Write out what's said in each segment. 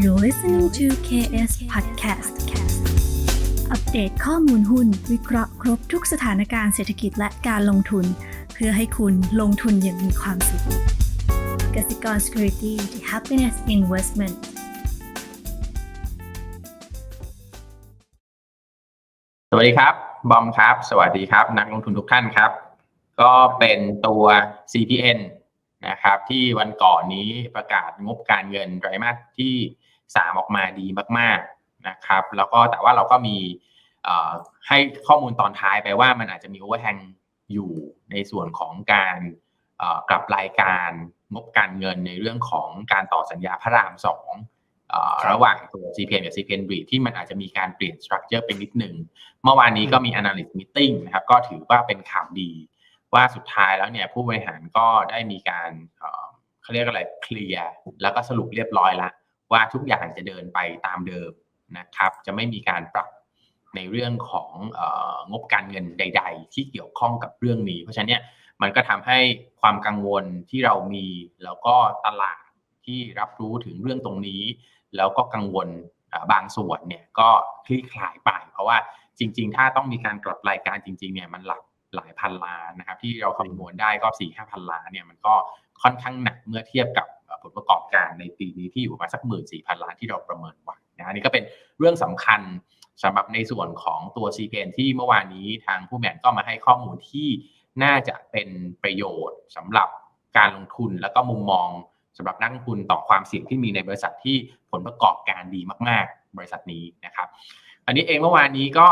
You're listening to KS Podcast อัปเดตข้อมูลหุ้น วิเคราะห์ครบทุกสถานการณ์เศรษฐกิจและการลงทุน เพื่อให้คุณลงทุนอย่างมีความสุขกสิกร Security the Happiness Investment สวัสดีครับ บอมครับ สวัสดีครับ นักลงทุนทุกท่านครับ ก็เป็นตัว CPN นะครับที่วันก่อนนี้ประกาศงบการเงินไตรมาสที่ 3 ออกมาดีมาก ๆนะครับ แล้วก็แต่ว่าเราก็มีให้ข้อมูลตอนท้ายไปว่ามันอาจจะมีโอเวอร์แฮงอยู่ในส่วนของการกลับรายการงบการเงินในเรื่องของการต่อสัญญาพระรามสองระหว่างตัว CPN กับ CPN b r e ที่มันอาจจะมีการเปลี่ยนสตรัคเจอร์เป็นนิดหนึ่ง เมื่อวานนี้ก็มี analyst meeting นะครับก็ถือว่าเป็นข่าวดี ว่าสุดท้ายแล้วเนี่ยผู้บริหารก็ได้มีการเขาเรียกอะไรเคลียร์แล้วก็สรุปเรียบร้อยแล้ว ว่าทุกอย่างจะเดินไปตามเดิมนะครับ จะไม่มีการปรับในเรื่องของงบการเงินใด ๆ ที่เกี่ยวข้องกับเรื่องนี้ เพราะฉะนั้นเนี่ยมันก็ทำให้ความกังวลที่เรามีแล้วก็ตลาดที่รับรู้ถึงเรื่องตรงนี้ แล้วก็กังวลบางส่วนเนี่ยก็คลี่คลายไป เพราะว่าจริง ๆ ถ้าต้องมีการกลับรายการจริงๆเนี่ยมันหลักหลายพันล้านนะครับที่เราคำนวณได้ก็สี่ห้าพันล้านเนี่ยมันก็ค่อนข้างหนักเมื่อเทียบกับผลประกอบ การในปีนี้ที่อยู่ประมาณสักหมื่นสี่พันล้านที่เราประเมินไว้นะอันนี้ก็เป็นเรื่องสำคัญสำหรับในส่วนของตัว CPN ที่เมื่อวานนี้ทางผู้แมนก็มาให้ข้อมูลที่น่าจะเป็นประโยชน์สำหรับการลงทุนแล้วก็มุมมองสำหรับนักลงทุนต่อความเสี่ยงที่มีในบริษัทที่ผลประกอบการดีมาก ๆ บริษัทนี้นะครับ อันนี้เองเมื่อวานนี้ก็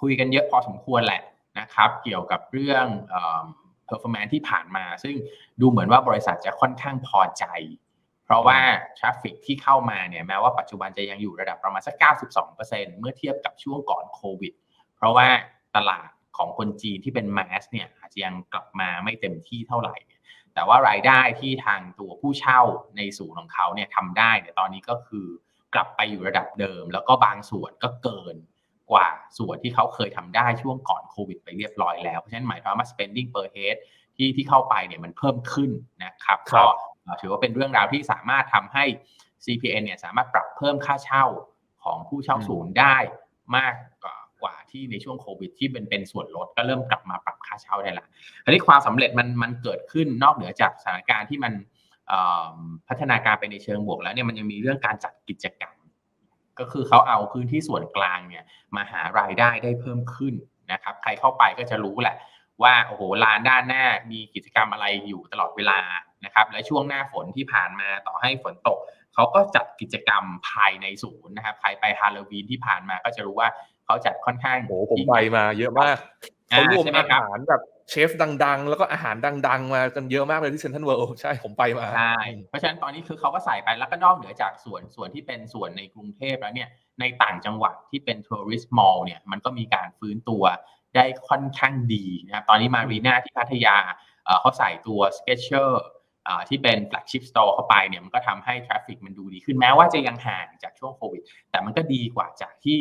คุยกันเยอะพอสมควรแหละนะครับ เกี่ยวกับเรื่อง performance ที่ผ่านมา ซึ่งดูเหมือนว่าบริษัทจะค่อนข้างพอใจ เพราะว่าทราฟฟิกที่เข้ามาเนี่ยแม้ว่าปัจจุบันจะยังอยู่ระดับประมาณสัก 92%เมื่อเทียบกับช่วงก่อนโควิด เพราะว่าตลาดของคนจีนที่เป็นแมสเนี่ยอาจจะยังกลับมาไม่เต็มที่เท่าไหร่ แต่ว่ารายได้ที่ทางตัวผู้เช่าในศูนย์ของเขาเนี่ยทำได้เนี่ยตอนนี้ก็คือกลับไปอยู่ระดับเดิม แล้วก็บางส่วนก็เกินกว่าส่วนที่เขาเคยทำได้ช่วงก่อนโควิดไปเรียบร้อยแล้ว เพราะฉะนั้นหมายความว่า spending per head ที่ที่เข้าไปเนี่ยมันเพิ่มขึ้นนะครับก็ ถือว่าเป็นเรื่องราวที่สามารถทำให้ CPN เนี่ยสามารถปรับเพิ่มค่าเช่าของผู้เช่าศูนย์ได้มากกว่าที่ในช่วงโควิด ที่เป็นเป็นส่วนลดก็เริ่มกลับมาปรับค่าเช่าได้ละอันนี้ความสำเร็จมันมันเกิดขึ้นนอกเหนือจากสถานการณ์ที่มันพัฒนาการไปในเชิงบวกแล้วเนี่ยมันยังมีเรื่องการจัดกิจกรรม ก็คือเขาเอาพื้นที่ส่วนกลางเนี่ยมาหารายได้ได้เพิ่มขึ้นนะครับ ใครเข้าไปก็จะรู้แหละว่าโอ้โหลานด้านหน้ามีกิจกรรมอะไรอยู่ตลอดเวลา นะครับและช่วงหน้าฝนที่ผ่านมาต่อให้ฝนตกเขาก็จัดกิจกรรมภายในศูนย์นะครับใครไปฮาโลวีนที่ผ่านมาก็จะรู้ว่าเขาจัดค่อนข้างโอ้ผมไปมาเยอะมากเขารวมอาหารแบบเชฟดัง ๆ แล้วก็อาหารดัง ๆ มากันเยอะมากเลยที่เซ็นทรัลเวิลด์ใช่ผมไปมาใช่เพราะฉะนั้นตอนนี้คือเขาก็ใส่ไปแล้วก็นอกเหนือจากส่วนส่วนที่เป็นส่วนในกรุงเทพแล้วเนี่ยในต่างจังหวัดที่เป็นทัวริสต์มอลล์เนี่ยมันก็มีการฟื้นตัวได้ค่อนข้างดีนะครับตอนนี้มารีนาที่พัทยาเขาใส่ตัวสเกจเชอร์ ที่เป็นแฟลกชิพสโตร์เข้าไปเนี่ยมันก็ทำให้ทราฟฟิกมันดูดีขึ้นแม้ว่าจะยังห่างจากช่วงโควิด แต่มันก็ดีกว่าจากที่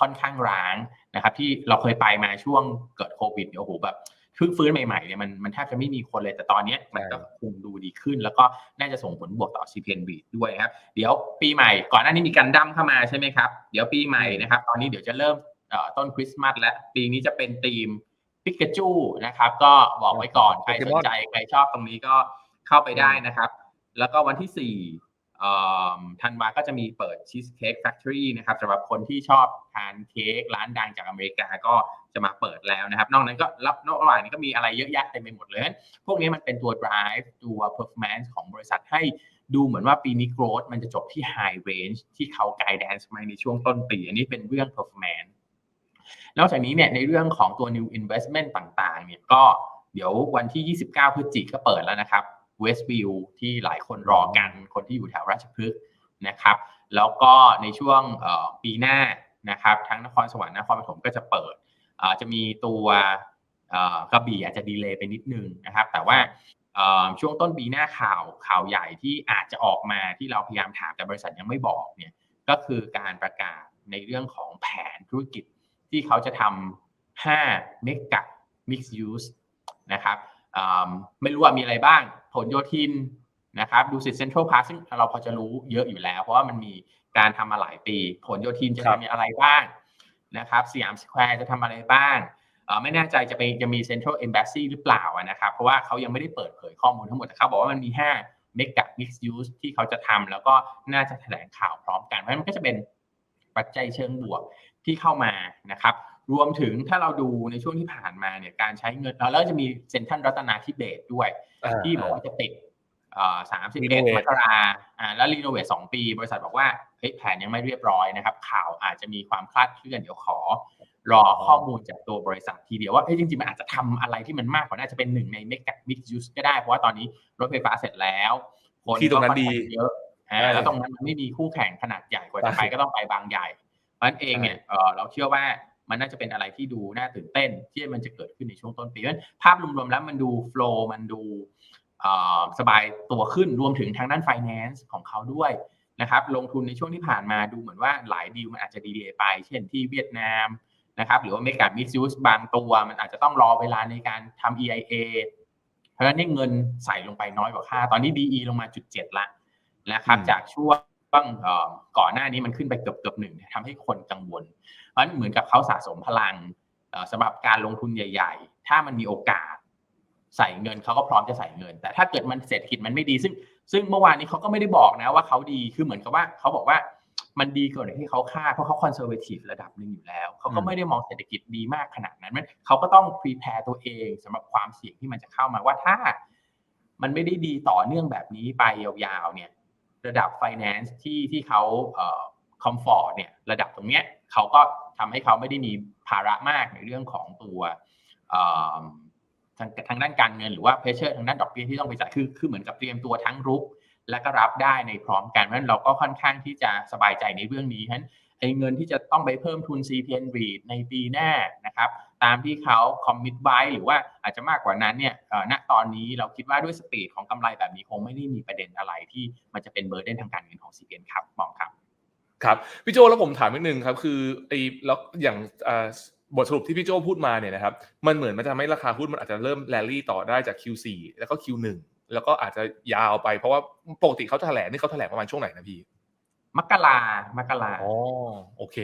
ค่อนข้างร้างนะครับที่เราเคยไปมาช่วงเกิดโควิดเนี่ยโอ้โหแบบฟื้นฟื้นใหม่ๆเนี่ยมันมันแทบจะไม่มีคนเลยแต่ตอนนี้มันก็คงดูดีขึ้น แล้วก็น่าจะส่งผลบวกต่อ CPN b ด้วยครับ เดี๋ยวปีใหม่ก่อนหน้านี้มีการดั้มเข้ามาใช่ไหมครับเดี๋ยวปีใหม่นะครับตอนนี้เดี๋ยวจะเริ่มต้นคริสต์มาสและปีนี้จะเป็นธีมปิกาจูนะครับก็บอกไว้ก่อนใครสนใจใครชอบตรงนี้ก็ เข้าไปได้นะครับ แล้วก็วันที่4ธันวาก็จะมีเปิดชีสเค้กแฟคทอรี่นะครับสำหรับคนที่ชอบทานเค้กร้านดังจากอเมริกาก็จะมาเปิดแล้วนะครับ นอกนั้นก็รับนอกระหว่างนี้ก็มีอะไรเยอะแยะเต็มไปหมดเลย พวกนี้มันเป็นตัว drive ตัว performance ของบริษัทให้ดูเหมือนว่าปีนี้ growth มันจะจบที่ high range ที่เขา guidance มาในช่วงต้นปี อันนี้เป็นเรื่อง performance นอกจากนี้เนี่ยในเรื่องของตัว new investment ต่างๆเนี่ยก็เดี๋ยววันที่ 29 พฤศจิกก็เปิดแล้วนะครับ Westview ที่หลายคนรอกันคนที่อยู่แถวราชพฤกษ์นะครับ แล้วก็ในช่วงปีหน้านะครับ ทั้งนครสวรรค์นครปฐมก็จะเปิดจะมีตัวกระบี่อาจจะดีเลย์ไปนิดนึงนะครับ แต่ว่าช่วงต้นปีหน้าข่าวข่าวใหญ่ที่อาจจะออกมาที่เราพยายามถามแต่บริษัทยังไม่บอกเนี่ยก็คือการประกาศในเรื่องของแผนธุรกิจที่เขาจะทำ5 mega mixed use นะครับ ไม่รู้ว่ามีอะไรบ้างผลโยธินนะครับดูสิตเซ็นทรัลพาร์คซึ่งเราพอจะรู้เยอะอยู่แล้ว เพราะว่ามันมีการทำมาหลายปี ผลโยธินจะครับทำอะไรบ้างนะครับสยามสแควร์จะทำอะไรบ้างเอ่อไม่แน่ใจจะไปจะมีเซ็นทรัลเอมบ s ซีหรือเปล่าอะนะครับ เพราะว่าเขายังไม่ได้เปิดเผยข้อมูลทั้งหมดแต่เขาบอกว่ามันมี5 m e g a mix use ที่เขาจะทำแล้วก็น่าจะแถลงข่าวพร้อมกันเพราะฉะนั้นมันก็จะเป็นปัจจัยเชิงบวกที่เข้ามานะครับ รวมถึงถ้าเราดูในช่วงที่ผ่านมาเนี่ยการใช้เงินแล้วจะมีเซ็นทรัลรัตนาธิเบศด้วย ที่บอกว่าจะติดสามสิบเอ็ด Renovate มกราอ่าแล้วรีโนเวทสองปี บริษัทบอกว่าเฮ้ยแผนยังไม่เรียบร้อยนะครับ ข่าวอาจจะมีความคลาดเคลื่อน เดี๋ยวขอ รอข้อมูลจากตัวบริษัททีเดียวว่าเฮ้ยจริงๆ มันอาจจะทำอะไรที่มันมากกว่าน่าจะเป็นหนึ่งในเมกะมิกซ์ยูสก็ได้ เพราะว่าตอนนี้รถไฟฟ้าเสร็จแล้วคนที่ตรงนั้นดีก็ค่อข้างเยอะอ่าใช่แล้วตรงนั้นมันไม่มีคู่แข่งขนาดใหญ่กว่าจะไปก็ต้องไปบางใหญ่เพราะฉะนั้นเองเนี่ยเอ่อเราเชื่อว่า มันน่าจะเป็นอะไรที่ดูน่าตื่นเต้น ที่มันจะเกิดขึ้นในช่วงต้นปีเพราะฉะนั้นภาพรวมๆแล้วมันดูโฟล์มันดูเอ่อสบายตัวขึ้นรวมถึงทางด้าน finance ของเขาด้วยนะครับลงทุนในช่วงที่ผ่านมาดูเหมือนว่าหลายดีลมันอาจจะดีเลย์ไป เช่นที่เวียดนามนะครับหรือว่าเมกามิซิ s สบางตัวมันอาจจะต้องรอเวลาในการทำ EIA เพราะฉะนั้นเนี่ยเงินใส่ลงไปน้อยกว่าค่า ตอนนี้ DE ลงมาจุดเจ็ดละนะครับอืมจากช่วง เอ่อก่อนหน้านี้มันขึ้นไปเกือบเกือบหนึ่งทำให้คนกังวล เพราะฉะนั้นเหมือนกับเขาสะสมพลังเอ่อสำหรับการลงทุนใหญ่ ๆ ถ้ามันมีโอกาสใส่เงินเขาก็พร้อมจะใส่เงิน แต่ถ้าเกิดมันเศรษฐกิจมันไม่ดี ซึ่ง ซึ่งเมื่อวานนี้เขาก็ไม่ได้บอกนะว่าเขาดีคือเหมือนกับว่าเขาบอกว่ามันดีกว่าที่เขาคาดเพราะเขาคอนเซอร์เวทีฟระดับหนึ่งอยู่แล้ว เขาก็ไม่ได้มองเศรษฐกิจดีมากขนาดนั้นมันเขาก็ต้องพรีแพร์ตัวเองสำหรับความเสี่ยงที่มันจะเข้ามาว่าถ้า มันไม่ได้ดีต่อเนื่องแบบนี้ไปยาวๆเนี่ย ระดับ finance ที่ที่เขาคอมฟอร์ตเนี่ยระดับตรงเนี้ยเขาก็ทำให้เขาไม่ได้มีภาระมากในเรื่องของตัวทางทางด้านการเงินหรือว่าเพรสเชอร์ทางด้านดอกเบี้ยที่ต้องไปจ่ายคือคือเหมือนกับเตรียมตัวทั้งรุก และก็รับได้ในพร้อมกันเพราะฉะนั้นเราก็ค่อนข้างที่จะสบายใจในเรื่องนี้ฉะนั้นไอ้เงินที่จะต้องไปเพิ่มทุน CPN REIT ในปีหน้านะครับ ตามที่เขาคอมมิตไว้หรือว่าอาจจะมากกว่านั้นเนี่ยเอ่อณตอนนี้เราคิดว่าด้วยสปีดของกำไรแบบนี้คงไม่ได้มีประเด็นอะไรที่มันจะเป็นเบอร์เดนทางการเงินของ CPN ครับมองครับครับพี่โจแล้วผมถามนิดนึงครับคือไอ้แล้วอย่างอ่าบทสรุปที่พี่โจพูดมาเนี่ยนะครับมันเหมือนมันจะทำให้ราคาหุ้นมันอาจจะเริ่มแรลลี่ต่อได้จาก Q4 แล้วก็ Q1 แล้วก็อาจจะยาวไปเพราะว่าปกติเขาแถลงนี่เขาแถลงประมาณช่วงไหนนะพี่มกรามกราอ๋อโอเค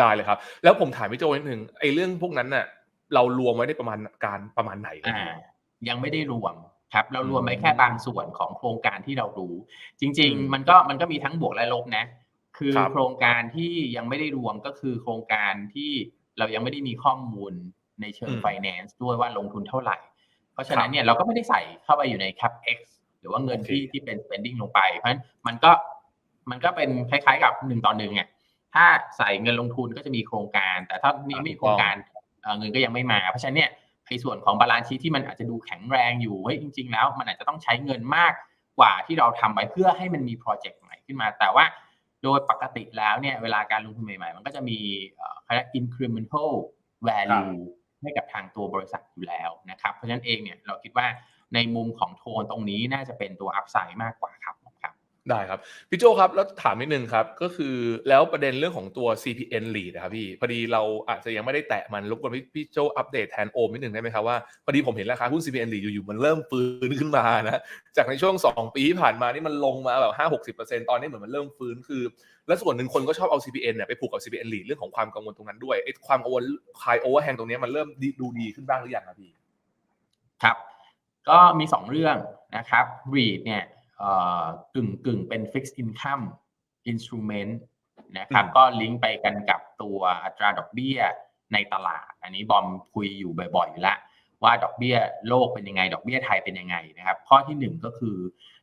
ได้เลยครับ แล้วผมถามพี่โจนิดนึงไอ้เรื่องพวกนั้นน่ะ เรารวมไว้ในประมาณการประมาณไหนครับอ่าพี่ยังไม่ได้รวมครับ เรารวมไว้อืมแค่บางส่วนของโครงการที่เรารู้ จริงอืมๆมันก็มันก็มีทั้งบวกและลบนะ คือครับโครงการที่ยังไม่ได้รวมก็คือโครงการที่เรายังไม่ได้มีข้อมูลในเชิง finance ด้วยว่าลงทุนเท่าไหร่ เพราะฉะนั้นเนี่ยเราก็ไม่ได้ใส่เข้าไปอยู่ใน capex หรือว่าเงินที่ที่เป็น spending ลงไป เพราะฉะนั้นมันก็มันก็เป็นคล้ายๆกับหนึ่งต่อหนึ่งอะ ถ้าใส่เงินลงทุนก็จะมีโครงการ แต่ถ้ามีไม่มีโครงการเอ่อเงินก็ยังไม่มา เพราะฉะนั้นเนี่ยในส่วนของบาลานซ์ชีที่มันอาจจะดูแข็งแรงอยู่เฮ้ยจริง ๆ แล้วมันอาจจะต้องใช้เงินมากกว่าที่เราทำไว้เพื่อให้มันมีโปรเจกต์ใหม่ขึ้นมา แต่ว่าโดยปกติแล้วเนี่ยเวลาการลงทุนใหม่ๆ มันก็จะมีเอ่อเขาเรียก incremental value ให้กับทางตัวบริษัทอยู่แล้วนะครับ เพราะฉะนั้นเองเนี่ยเราคิดว่าในมุมของโทนตรงนี้น่าจะเป็นตัวอัพไซด์มากกว่าครับครับ ได้ครับ พี่โจครับ แล้วถามนิดนึงครับ ก็คือแล้วประเด็นเรื่องของตัว CPN lead นะครับพี่ พอดีเราอาจจะยังไม่ได้แตะมันรบกวนพี่พี่โจอัปเดตแทนโอมนิดนึงได้ไหมครับว่า พอดีผมเห็นราคาหุ้น CPN lead อยู่ๆมันเริ่มฟื้นขึ้นมานะจากในช่วง 2 ปีที่ผ่านมานี่มันลงมาแบบ5 60ตอนนี้เหมือนมันเริ่มฟื้นคือ และส่วนหนึ่งคนก็ชอบเอา CPN เนี่ยไปผูกกับ CPN lead เรื่องของความกังวลตรงนั้นด้วยไอ้ความกังวลคลายโอเวอร์แฮงตรงนี้มันเริ่มดูดีขึ้นบ้างหรือยังครับพี่ครับ ก็มี 2 เรื่องนะครับ REIT เนี่ย กึ่งกึ่งเป็น fixed income instrument นะครับอืมก็ลิงก์ไปกันกับตัวอัตราดอกเบี้ยในตลาด อันนี้บอมคุยอยู่บ่อยๆอยู่แล้วว่าดอกเบี้ยโลกเป็นยังไง ดอกเบี้ยไทยเป็นยังไงนะครับข้อที่หนึ่งก็คือ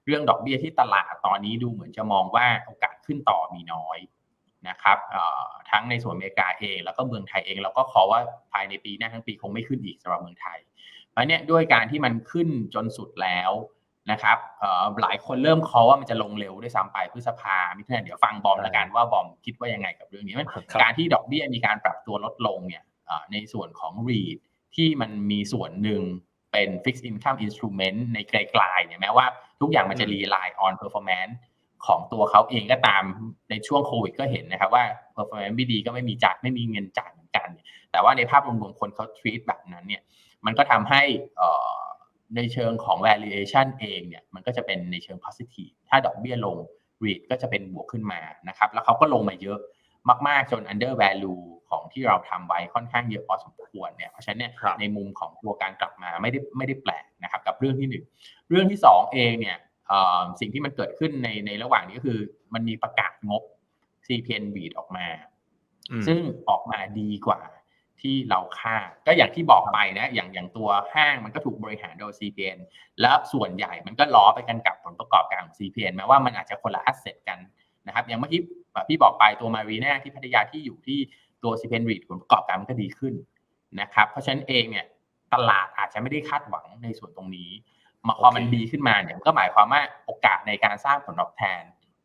เรื่องดอกเบี้ยที่ตลาดตอนนี้ดูเหมือนจะมองว่าโอกาสขึ้นต่อมีน้อยนะครับเอ่อทั้งในส่วนอเมริกาเอง แล้วก็เมืองไทยเองเราก็ขอว่าภายในปีหน้าทั้งปีคงไม่ขึ้นอีกสำหรับเมืองไทยเพราะเนี่ยด้วยการที่มันขึ้นจนสุดแล้ว นะครับเอ่อหลายคนเริ่มคอว่ามันจะลงเร็วด้วยซ้ำไปพฤษภามิถุนายนเดี๋ยวฟังบอมละกันว่าบอมคิดว่ายังไงกับเรื่องนี้มันครับการที่ดอกเบี้ยมีการปรับตัวลดลงเนี่ยเอ่อในส่วนของ REIT ที่มันมีส่วนหนึ่งเป็น fixed income instrument ในไกลๆเนี่ยแม้ว่าทุกอย่างมันจะ rely on performance ของตัวเขาเองก็ตามในช่วงโควิดก็เห็นนะครับว่า performance ไม่ดีก็ไม่มีจ่ายไม่มีเงินจ่ายเหมือนกัน แต่ว่าในภาพรวมๆคนเขา treat แบบนั้นเนี่ยมันก็ทำให้เอ่อ ในเชิงของ valuation เองเนี่ยมันก็จะเป็นในเชิง positive ถ้าดอกเบี้ยลง REIT ก็จะเป็นบวกขึ้นมานะครับแล้วเขาก็ลงมาเยอะมาก ๆ จน under value ของที่เราทำไว้ค่อนข้างเยอะพอสมควรเนี่ยเพราะฉะนั้นเนี่ยครับในมุมของตัวการกลับมาไม่ได้ไม่ได้แปลกนะครับกับเรื่องที่หนึ่งเรื่องที่สองเองเนี่ยเอ่อสิ่งที่มันเกิดขึ้นในในระหว่างนี้ก็คือ มันมีประกาศงบ CPN REIT ออกมาอืมซึ่งออกมาดีกว่า ที่เราค่า ก็อย่างที่บอกไปนะ อย่างอย่างตัวห้างมันก็ถูกบริหารโดย CPN แล้วส่วนใหญ่มันก็ล้อไปกันกับผลประกอบการของ CPN แม้ว่ามันอาจจะคนละ asset กันนะครับอย่างเมื่อกี้พี่บอกไปตัวมารีนาที่พัทยาที่อยู่ที่ตัว CPN REIT ผลประกอบการมันก็ดีขึ้นนะครับ เพราะฉะนั้นเองเนี่ยตลาดอาจจะไม่ได้คาดหวังในส่วนตรงนี้มาพอมันดีขึ้นมาเนี่ยมันก็หมายความว่าโอกาสในการสร้างผลตอบแทน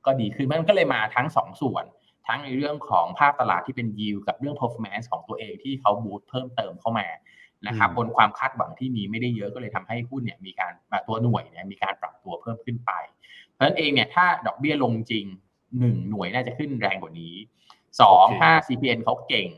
ก็ดีขึ้นมันก็เลยมาทั้งสองส่วน ทั้งในเรื่องของภาพตลาดที่เป็น yield กับเรื่อง performance ของตัวเองที่เขาบูตเพิ่มเติมเข้ามานะครับอืมบนความคาดหวังที่มีไม่ได้เยอะก็เลยทำให้หุ้นเนี่ยมีการอะตัวหน่วยเนี่ยมีการปรับตัวเพิ่มขึ้นไป เพราะฉะนั้นเองเนี่ยถ้าดอกเบี้ยลงจริงหนึ่งหน่วยน่าจะขึ้นแรงกว่านี้สองโอเคถ้า CPN เขาเก่ง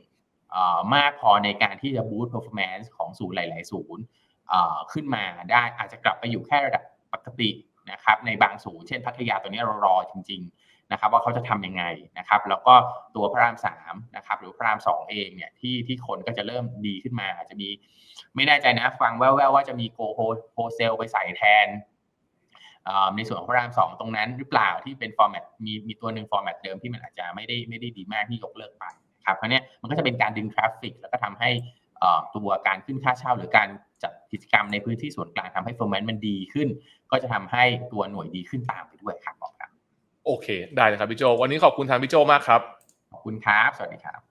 เอ่อมากพอในการที่จะบูต performance ของศูนย์หลาย ๆ ศูนย์เอ่อขึ้นมาได้อาจจะกลับไปอยู่แค่ระดับปกตินะครับในบางศูนย์เช่นพัทยาตัวนี้เรารอจริง ๆ นะครับว่าเขาจะทำยังไงนะครับแล้วก็ตัวพระรามสามนะครับหรือพระรามสองเองเนี่ยที่ที่คนก็จะเริ่มดีขึ้นมาอาจจะมีไม่แน่ใจนะฟังแว่วๆว่าจะมีโกโฮเซลไปใส่แทนในส่วนของพระรามสองตรงนั้นหรือเปล่าที่เป็นฟอร์แมตมีมีตัวหนึ่งฟอร์แมตเดิมที่มันอาจจะไม่ได้ไม่ได้ดีมากที่ยกเลิกไปครับเพราะเนี้ยมันก็จะเป็นการดึงทราฟฟิกแล้วก็ทำให้ตัวการขึ้นค่าเช่า หรือการจัดกิจกรรมในพื้นที่ส่วนกลางทำให้เฟอร์แมนมันดีขึ้น ก็จะทำให้ตัวหน่วยดีขึ้นตามไปด้วยครับ โอเค ได้เลยครับพี่โจ วันนี้ขอบคุณทางพี่โจมากครับ ขอบคุณครับ สวัสดีครับ